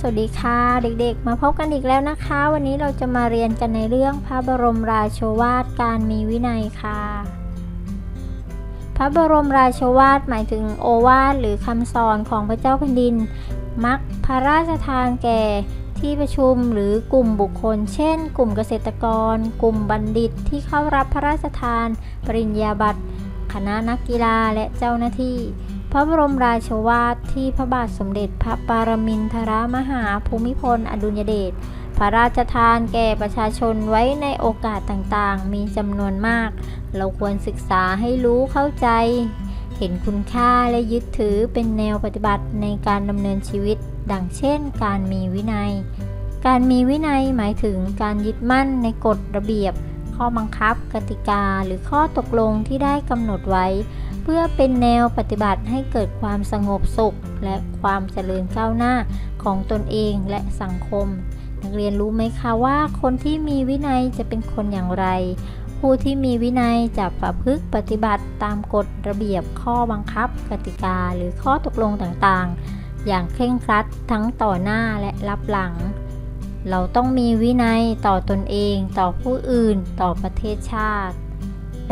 สวัสดีค่ะเด็กๆ มาพบกันอีกแล้วนะคะ วันนี้เราจะมาเรียนกันในเรื่องพระบรมราโชวาทการมีวินัยค่ะ พระบรมราโชวาทหมายถึงโอวาทหรือคำสอนของพระเจ้าแผ่นดิน มักพระราชทานแก่ที่ประชุมหรือกลุ่มบุคคล เช่น กลุ่มเกษตรกร กลุ่มบัณฑิตที่เข้ารับพระราชทาน ปริญญาบัตรคณะนักกีฬาและเจ้าหน้าที่ พระบรมราชวาทที่พระบาทสมเด็จพระปรมินทรมหาภูมิพลอดุลยเดชพระราชทานแก่ประชาชนไว้ในโอกาสต่างๆ มีจำนวนมาก เราควรศึกษาให้รู้เข้าใจ เห็นคุณค่าและยึดถือเป็นแนวปฏิบัติในการดำเนินชีวิต ดังเช่น การมีวินัย การมีวินัยหมายถึงการยึดมั่นในกฎระเบียบ ข้อบังคับ กติกาหรือข้อตกลงที่ได้กำหนดไว้ เพื่อเป็นแนวปฏิบัติให้เกิดความสงบสุข และความเจริญก้าวหน้าของตนเองและสังคม นักเรียนรู้ไหมคะว่าคนที่มีวินัยจะเป็นคนอย่างไร ผู้ที่มีวินัยจะประพฤติปฏิบัติตามกฎระเบียบข้อบังคับ กติกาหรือข้อตกลงต่างๆ อย่างเคร่งครัดทั้งต่อหน้าและรับหลัง เราต้องมีวินัยต่อตนเองต่อผู้อื่นต่อประเทศชาติ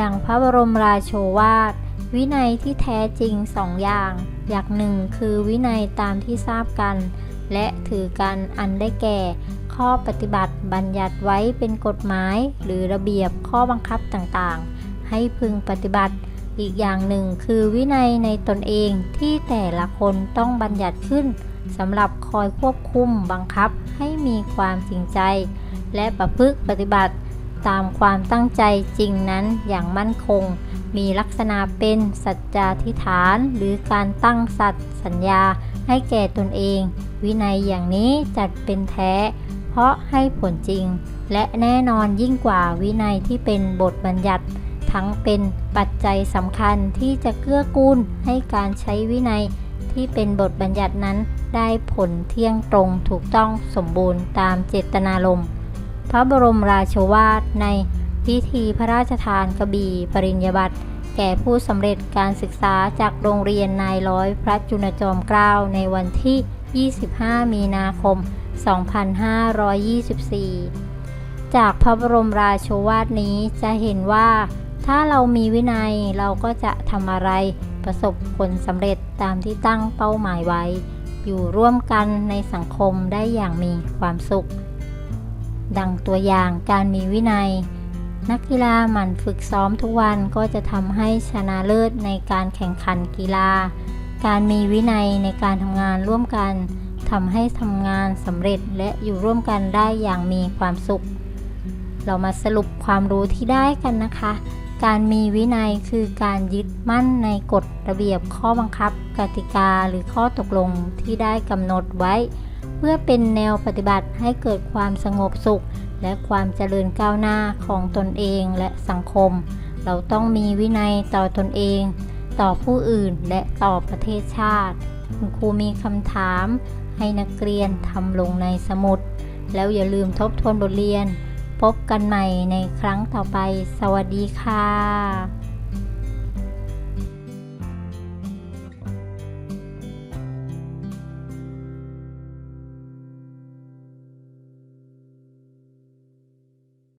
ดังพระบรมราโชวาท วินัยที่แท้จริงสองอย่าง อย่างหนึ่งคือวินัยตามที่ทราบกัน และถือกันอันได้แก่ ข้อปฏิบัติบัญญัติไว้เป็นกฎหมายหรือระเบียบข้อบังคับต่างๆ ให้พึงปฏิบัติ อีกอย่างหนึ่งคือวินัยในตนเองที่แต่ละคนต้องบัญญัติขึ้น สำหรับคอยควบคุมบังคับให้มีความจริงใจ และประพฤติปฏิบัติ ตามความตั้งใจจริงนั้นอย่างมั่นคง มีลักษณะเป็นสัจจาธิฐาน หรือการตั้งสัตย์สัญญาให้แก่ตนเอง วินัยอย่างนี้จัดเป็นแท้ เพราะให้ผลจริง และแน่นอนยิ่งกว่าวินัยที่เป็นบทบัญญัติ ทั้งเป็นปัจจัยสำคัญที่จะเกื้อกูลให้การใช้วินัย ที่เป็นบทบัญญัตินั้นได้ผลเที่ยงตรงถูกต้องสมบูรณ์ตามเจตนารมณ์พระบรมราชวาทในพิธีพระราชทานกระบี่ปริญญาบัตรแก่ผู้สำเร็จการศึกษาจากโรงเรียนนายร้อยพระจุลจอมเกล้าในวันที่ 25 มีนาคม 2524 จากพระบรมราชวาทนี้จะเห็นว่า ถ้าเรามีวินัยเราก็จะทำอะไร ประสบผลสำเร็จตามที่ตั้งเป้าหมายไว้ อยู่ร่วมกันในสังคมได้อย่างมีความสุข ดังตัวอย่างการมีวินัย นักกีฬาหมั่นฝึกซ้อมทุกวันก็จะทำให้ชนะเลิศในการแข่งขันกีฬา การมีวินัยในการทำงานร่วมกันทำให้ทำงานสำเร็จและอยู่ร่วมกันได้อย่างมีความสุข เรามาสรุปความรู้ที่ได้กันนะคะ การมีวินัยคือการยึดมั่นในกฎระเบียบข้อบังคับ กติกาหรือข้อตกลงที่ได้กำหนดไว้ เพื่อเป็นแนวปฏิบัติให้เกิดความสงบสุข และความเจริญก้าวหน้าของตนเองและสังคม เราต้องมีวินัยต่อตนเอง ต่อผู้อื่นและต่อประเทศชาติ คุณครูมีคำถาม ให้นักเรียนทำลงในสมุด แล้วอย่าลืมทบทวนบทเรียน พบกันใหม่ในครั้งต่อไป สวัสดีค่ะ